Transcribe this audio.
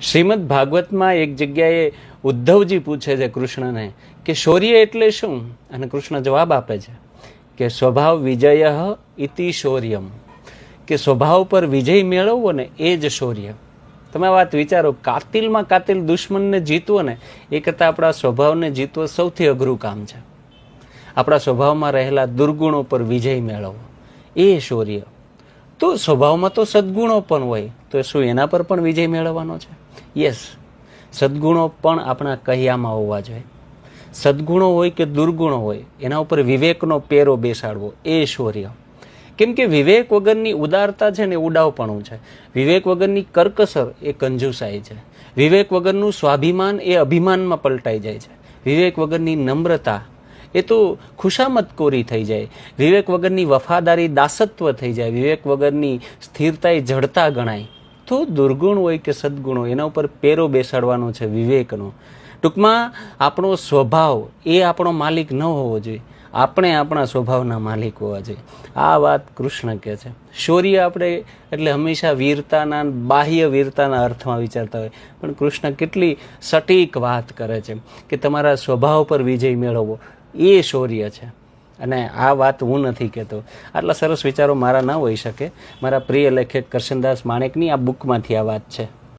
શ્રીમદ ભાગવતમાં એક જગ્યાએ ઉદ્ધવજી પૂછે છે કૃષ્ણને કે શૌર્ય એટલે શું? અને કૃષ્ણ જવાબ આપે છે કે સ્વભાવ વિજય ઇતિ શૌર્યમ. કે સ્વભાવ પર વિજય મેળવવો ને એ જ શૌર્ય. તમે વાત વિચારો, કાતિલમાં કાતિલ દુશ્મનને જીતવો ને, એ કરતાં આપણા સ્વભાવને જીતવો સૌથી અઘરું કામ છે. આપણા સ્વભાવમાં રહેલા દુર્ગુણો પર વિજય મેળવવો. એ શૌર્ય. તો સ્વભાવમાં તો સદગુણો પણ હોય. તો શું એના પર પણ વિજય મેળવવાનો છે? યસ સદગુણો પણ આપણા કહ્યામાં હોવા જોઈએ. સદગુણો હોય કે દુર્ગુણો હોય, એના ઉપર વિવેકનો પેરો બેસાડવો એ શૌર્ય. કેમ કે વિવેક વગરની ઉદારતા છે ને ઉડાવપણું છે. વિવેક વગરની કર્કસર એ કંજુસાઈ છે. વિવેક વગરનું સ્વાભિમાન એ અભિમાનમાં પલટાઈ જાય છે. વિવેક વગરની નમ્રતા એ તો ખુશામત કોરી થઈ જાય. વિવેક વગરની વફાદારી દાસત્વ થઈ જાય. વિવેક વગરની સ્થિરતા એ જડતા ગણાય. તો દુર્ગુણ હોય કે સદગુણો એના ઉપર પેરો બેસાડવાનો છે વિવેકનો. ટૂંકમાં, આપણો સ્વભાવ એ આપણો માલિક ન હોવો જોઈએ. આપણે આપણા સ્વભાવના માલિક હોવા જોઈએ. આ વાત કૃષ્ણ કહે છે. શૌર્ય આપણે એટલે હંમેશા વીરતાના, બાહ્ય વીરતાના અર્થમાં વિચારતા હોય. પણ કૃષ્ણ કેટલી સટીક વાત કરે છે કે તમારા સ્વભાવ પર વિજય મેળવવો. એ શૌર્ય છે. અને આ વાત હું નથી કહેતો. આટલા સરસ વિચારો મારા ના હોઈ શકે. મારા પ્રિય લેખક કરશનદાસ માણેકની આ બુકમાંથી આ વાત છે.